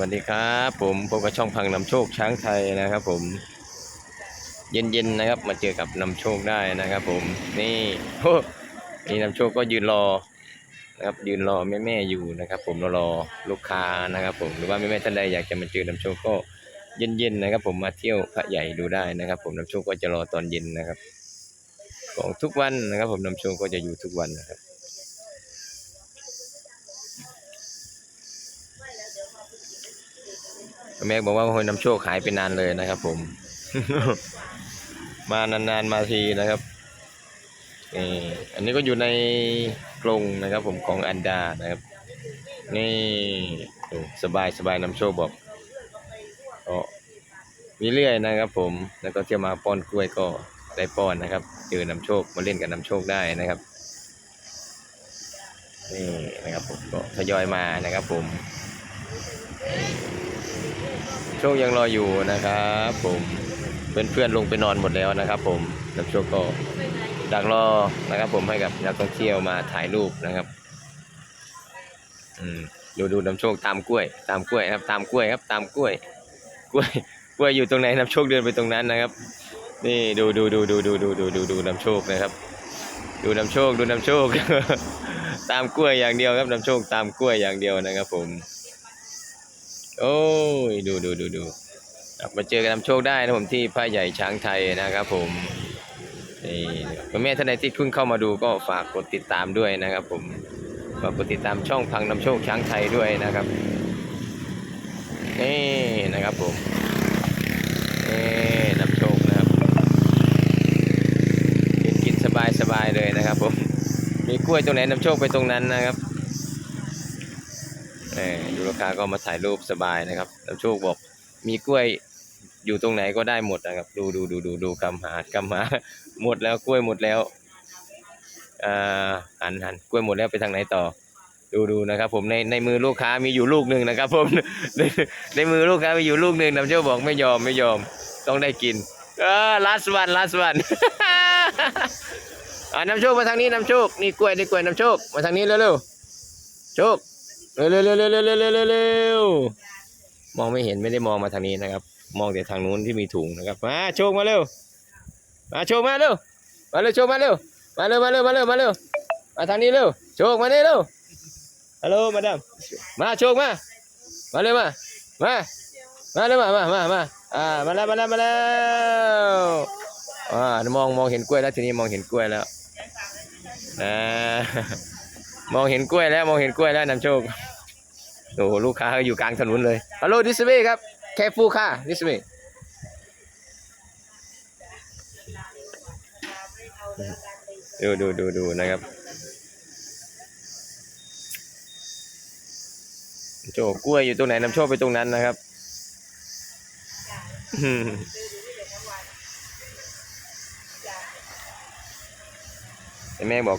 วัสดีครับผมพบกับช่องพังนำโชคช้างไทยนะครับ ผม เย็นๆนะครับ มาเจอกับนำโชคได้นะครับ ผมนี่โอ้นี่นำโชคก็ยืนรอนะครับ ยืนรอแม่ๆอยู่นะครับ ผมรอรอลูกค้านะครับ ผมหรือว่าแม่ๆท่านใดอยากจะมาเจอนำโชคก็เย็นๆนะครับ ผมมาเที่ยวพระใหญ่ดูได้นะครับ ผมนำโชคก็จะรอตอนเย็นนะครับ ของทุกวันนะครับ ผมนำโชคก็จะอยู่ทุกวันนะครับ แม่บอกว่าคนนำโชคหายไปนานเลยนะครับผม มานานๆมาทีนะครับนี่อันนี้ก็อยู่ในกรงนะครับผมของอันดานะครับ นี่สบายสบายนำโชคบอกก็มีเรื่อยนะครับผมแล้วก็เที่ยวมาป้อนกล้วยก็ได้ป้อนนะครับเจอนำโชคมาเล่นกับนำโชคได้นะครับนี่นะครับผมก็ทยอยมานะครับผม โชคยังรออยู่นะครับผมเพื่อนๆลงไปนอนหมดแล้วนะครับ ผมน้ำโชคก็ดักรอนะครับ ผมให้กับนักท่องเที่ยวมาถ่ายรูปนะครับอืมดูดูน้ำโชคตามกล้วย ตามกล้วยครับ ตามกล้วยครับ ตามกล้วย กล้วยกล้วยอยู่ตรงไหนน้ำโชคเดินไปตรงนั้นนะครับ นี่ดูดูดูดูดูดูดูดูดูน้ำโชคนะครับ ดูน้ำโชคดูน้ำโชค ตามกล้วยอย่างเดียวครับน้ำโชคตามกล้วยอย่างเดียวนะครับ ผม โอ้ยดูดูดูดูมาเจอกันนำโชคได้นะผมที่พระใหญ่ช้างไทยนะครับผมนี่คุณแม่ท่านใดที่เพิ่งเข้ามาดูก็ฝากกดติดตามด้วยนะครับ ผมฝากกดติดตามช่องพังนำโชคช้างไทยด้วยนะครับนี่นะครับผมนี่นำโชคนะครับกินกินสบายสบายเลยนะครับผมมีกล้วยตรงไหนนำโชคไปตรงนั้นนะครับ ดูราคาก็มาถ่ายรูปสบายนะครับแล้วโชคบอกมีกล้วยอยู่ตรงไหนก็ได้หมดนะครับ ดูดูดูดูดูกำหากำหาหมดแล้วกล้วยหมดแล้วอ่าหันหันกล้วยหมดแล้วไปทางไหนต่อ ดูดูนะครับผมในในมือลูกค้ามีอยู่ลูกหนึ่งนะครับ ผมในในมือลูกค้ามีอยู่ลูกหนึ่งน้ำโชคบอกไม่ยอมไม่ยอมต้องได้กินเออ last one last one อ่าน้ำโชคมาทางนี้น้ำโชคนี่กล้วยนี่กล้วยน้ำโชคมาทางนี้เร็วๆโชค เร็วเร็วเร็วเร็วเร็วเร็วเร็วมองไม่เห็นไม่ได้มองมาทางนี้นะครับ มองแต่ทางนู้นที่มีถุงนะครับ มาโชคมาเร็ว มาโชคมาเร็ว มาเร็วโชคมาเร็ว มาเร็วมาเร็วมาเร็วมาเร็ว มาทางนี้เร็ว โชคมานี่เร็ว ฮัลโหลมาดามมาโชคมา มาเร็วมา มา มาเร็วมามามามาอ่า มาแล้วมาแล้วมาแล้วอ่ามองมองเห็นกล้วยแล้วทีนี้มองเห็นกล้วยแล้วนะ มองเห็นกล้วยแล้วมองเห็นกล้วยแล้วนำโชคโอ้ลูกค้าอยู่กลางถนนเลยฮัลโหลดิสเบครับแคฟูค่ะดิสเบดูดูดูดูนะครับโจกล้วยอยู่ตรงไหนนำโชคไปตรงนั้นนะครับแม่บอก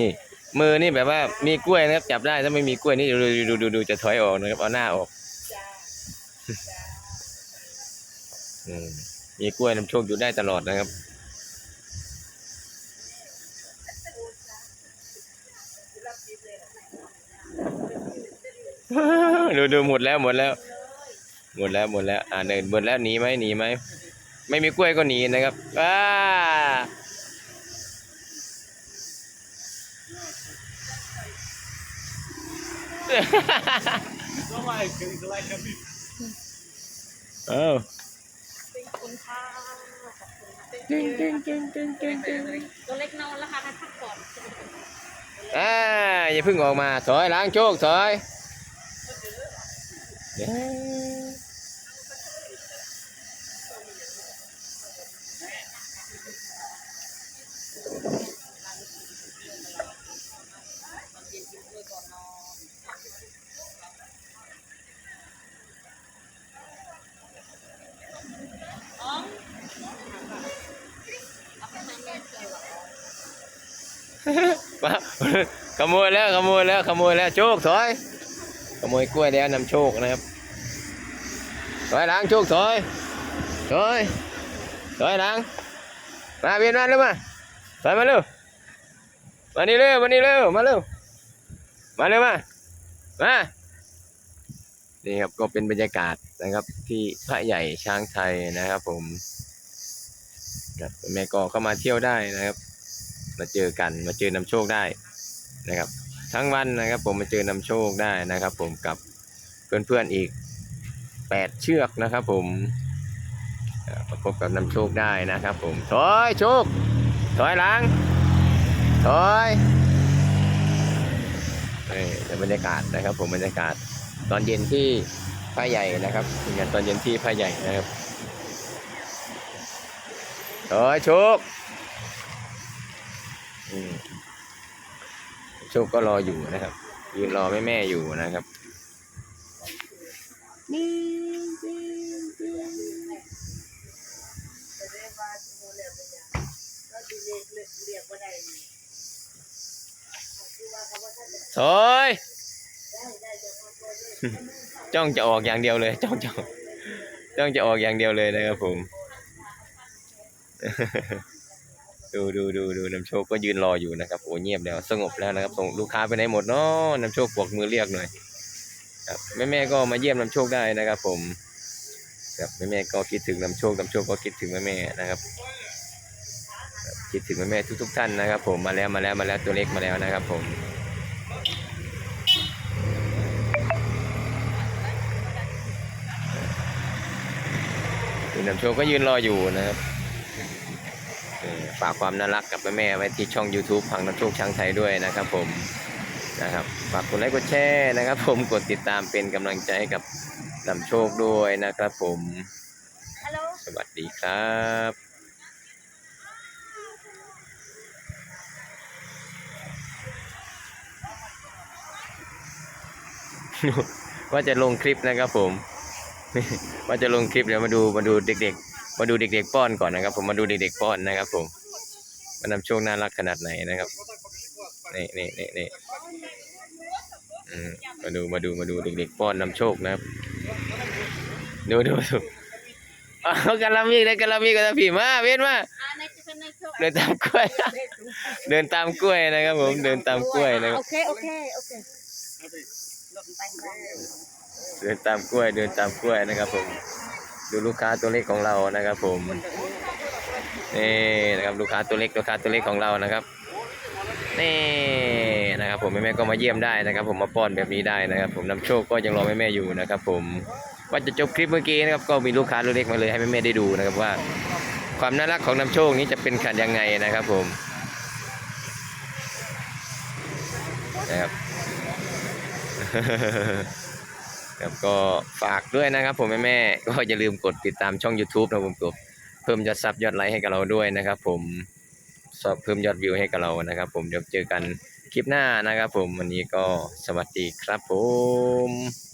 นี่ มือนี่แบบว่ามีกล้วยนะครับ จับได้ถ้าไม่มีกล้วยนี่ดูดูดูดูจะถอยออกนะครับเอาหน้าออกมีกล้วยนำโชคอยู่ได้ตลอดนะครับดูดูหมดแล้วหมดแล้ว หมดแล้วหมดแล้ว อ่าเดินหมดแล้วหนีไหมหนีไหมไม่มีกล้วยก็หนีนะครับอ้า เอ้าเป็นคุณค่าขอบคุณเก่งเก่งเก่งเก่งเก่งเก่งตัวเล็กนอนแล้วค่ะให้พักผ่อนอ่าอย่าเพิ่งออกมาถอยล้างโชคถอยเย้ มาขโมยแล้วขโมยแล้วขโมยแล้วโชคถอย ขโมยกล้วยแล้วนำโชคนะครับถอยล้างโชคถอยถอยถอยล้างมาเวียนมาเร็วมาถอยมาเร็วมานี่เร็วมานี่เร็วมาเร็วมาเร็วมามานี่ครับก็เป็นบรรยากาศนะครับที่พระใหญ่ช้างไทยนะครับ ผมครับแม่ก็เข้ามาเที่ยวได้นะครับ มาเจอกันมาเจอนำโชคได้นะครับ ทั้งวันนะครับผมมาเจอนำโชคได้นะครับ ผมกับเพื่อนๆอีกแปดเชือกนะครับ ผมมาพบกับนำโชคได้นะครับ ผมถอยโชคถอยหลังถอยนี่บรรยากาศนะครับ ผมบรรยากาศตอนเย็นที่พระใหญ่นะครับเป็นงานตอนเย็นที่พระใหญ่นะครับถอยโชค โชคก็รออยู่นะครับ ยืนรอแม่แม่อยู่นะครับโอยจ้องจะออกอย่างเดียวเลย จ้องจะจ้องจะออกอย่างเดียวเลยนะครับผม ดูดูดูดูน้ำโชคก็ยืนรออยู่นะครับโอ้เงียบแล้วสงบแล้วนะครับส่งลูกค้าไปไหนหมดเนาะน้ำโชคปวกมือเรียกหน่อยครับแม่แม่ก็มาเยี่ยมน้ำโชคได้นะครับ ผมครับแม่แม่ก็คิดถึงน้ำโชคน้ำโชคก็คิดถึงแม่แม่นะครับคิดถึงแม่แม่ทุก ๆ ท่านนะครับ ผมมาแล้วมาแล้วมาแล้วตัวเล็กมาแล้วนะครับ ผมน้ำโชคก็ยืนรออยู่นะครับ ฝากความน่ารักกับแม่ๆไว้ที่ช่อง YouTube พังน้ำโชคช้างไทยด้วยนะครับผมนะครับฝากกดไลค์กดแชร์นะครับผมกดติดตามเป็นกำลังใจให้กับนำโชคด้วยนะครับผมฮัลโหลสวัสดีครับว่าจะลงคลิปนะครับผม ว่าจะลงคลิปเดี๋ยวมาดูมาดูเด็ก ๆ มาดูเด็กๆป้อนก่อนนะครับ ผมมาดูเด็กๆป้อนนะครับ ผมมานำโชคน่ารักขนาดไหนนะครับนี่นี่นี่นี่อืมมาดูมาดูมาดูเด็กๆป้อนนำโชคนะครับ ดูดูดูอ้าวกะละมีได้กะละมีกะละผีมาเว้นมาอ่าในจะเป็นในโชคเดินตามกล้วย เดินตามกล้วยนะครับผมเดินตามกล้วยนะครับโอเคโอเคโอเคลงไปได้เดินตามกล้วยเดินตามกล้วยนะครับผม ดูลูกค้าตัวเล็กของเรานะครับผมนี่นะครับลูกค้าตัวเล็กลูกค้าตัวเล็กของเรานะครับนี่นะครับผมแม่ๆก็มาเยี่ยมได้นะครับ ผมมาป้อนแบบนี้ได้นะครับ ผมนำโชคก็ยังรอแม่ๆอยู่นะครับ ผมว่าจะจบคลิปเมื่อกี้นะครับก็มีลูกค้าตัวเล็กมาเลยให้แม่ๆได้ดูนะครับว่า ความน่ารักของนำโชคนี้จะเป็นขันยังไงนะครับ ผมนะครับ ครับก็ฝากด้วยนะครับผมแม่ๆก็อย่าลืมกดติดตามช่อง YouTube นะผมกบเพิ่มยอดซับยอดไลค์ให้กับเราด้วยนะครับผมสอบเพิ่มยอดวิวให้กับเรานะครับ ผมเดี๋ยวเจอกันคลิปหน้านะครับ ผมวันนี้ก็สวัสดีครับผม